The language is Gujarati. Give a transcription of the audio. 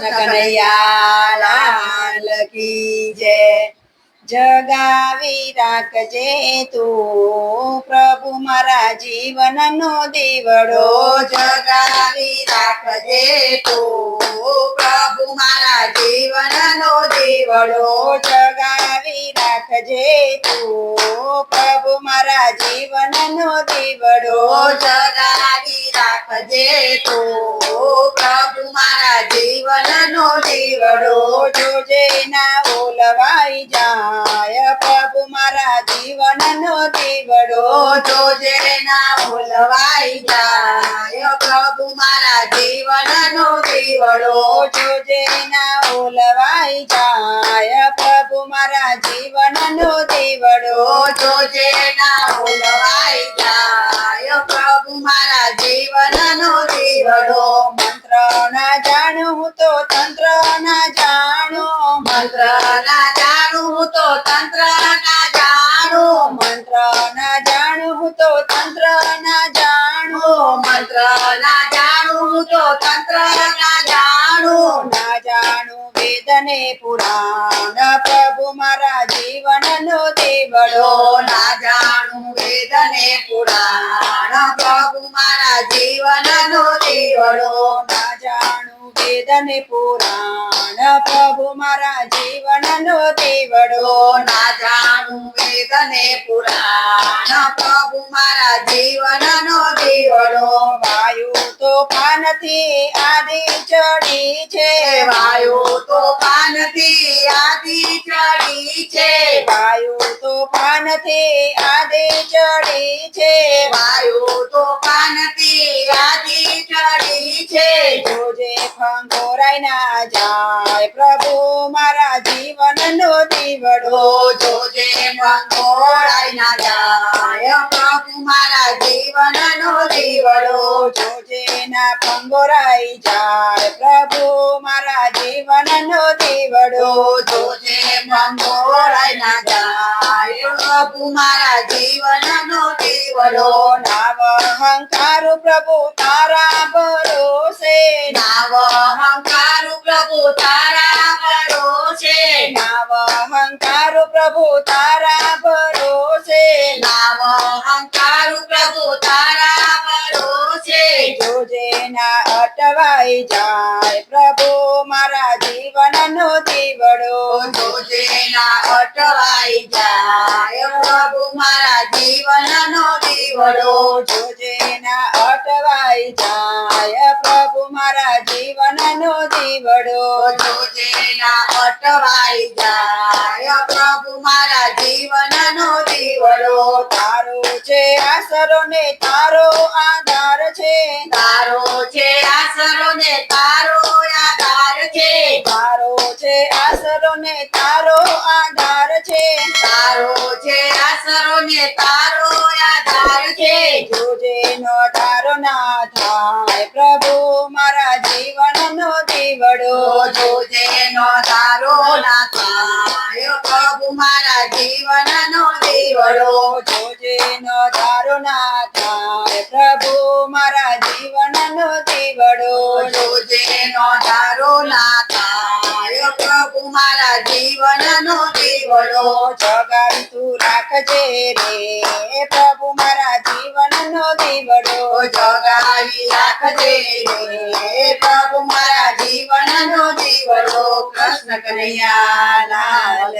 કનૈયા કી જય. જગાવી રાખજે તું પ્રભુ મારા જીવનનો દીવડો. જગાવી રાખજે તું પ્રભુ મારા જીવનનો દીવડો. જગાવી રાખજે તું પ્રભુ મારા જીવનનો દીવડો. જગાવી રાખજે તું દીવડો જોજે ના ઓલવાઈ જાય પ્રભુ મારા જીવનનો જીવડો જોજે ના ઓલવાઈ જાય પ્રભુ મારા જીવનનો જીવડો જોજે ના ઓલવાઈ જાય પ્રભુ મારા જીવનનો જીવડો જોજે ના ભૂલવાઈ મંત્ર ના જાણું તો તંત્ર ના જાણું મંત્ર ના જાણું હું તો તંત્ર ના જાણું મંત્ર ના જાણું તો તંત્ર ના જાણું ના જાણું વેદને પુરાણ, પ્રભુ મારા જીવન નો દેવડો, ના જાણું વેદને પુરાણ, પ્રભુ મારા જીવન નો દીવડો ના વેદને પુરાણ. પ્રભુ મારા જીવનનો દેવડો. ના જાણું વેદને પુરાણ. પ્રભુ મારા જીવનનો દીવડો. વાયુ તોફાનથી આદિ ચડી છે. વાયુ તોફાનથી આદિ ચડી છે. વાયુ તોફાનથી આદિ ચડી છે, વાયુ તોફાનથી આજી ચડી છે. જોજે ફંગોરાઈ ના જાય, પ્રભુ મારા જીવનનો દીવડો. જોજે મંગોળાઈ ના જાય, પ્રભુ મારા જીવનનો દીવડો. જોજે ના ફંગોરાઈ જાય, પ્રભુ મારા જીવનનો દીવડો. જોજે મંગોળાઈ ના જાય, પ્રભુ મારા જીવનનો દીવડો નાવ અહંકારુ પ્રભુ તારા ભરોસે નાવ અહંકારુ પ્રભુ તારા ભરોસે નાવ અહંકારુ પ્રભુ તારા ભરોસે નાવ અહંકારુ પ્રભુ તારા ભરોસે જોજે ના અટવાઈ જાય પ્રભુ મારા જીવનનો દીવડો જોજે ના અટવાઈ જાય. પ્રભુ મારા જીવનનો દીવડો જોજે ના અટવાઈ જાય. પ્રભુ મારા જીવનનો દીવડો જોજે ના અટવાઈ જાય. પ્રભુ મારા જીવનનો દીવડો તારો છે આસરો ને તારો આધાર છે. તારો છે આસરો ને તારો ને તારો આધાર છે. જોજે નો તારો ના થાય. પ્રભુ મારા જીવનનો દીવડો જોજે નો તારો ના થાય. પ્રભુ મારા જીવનનો દીવડો જોજે નો તારો ના થાય. પ્રભુ મારા જીવનનો દીવડો જોજે નો તારો ના થાય. પ્રભુ મારા જીવનનો દીવડો જગાવી તું રાખજે રે. પ્રભુ, મારા જીવનનો દીવડો જગાવી રાખજે રે. પ્રભુ, મારા જીવનનો દીવડો કૃષ્ણ કનૈયા, લાલ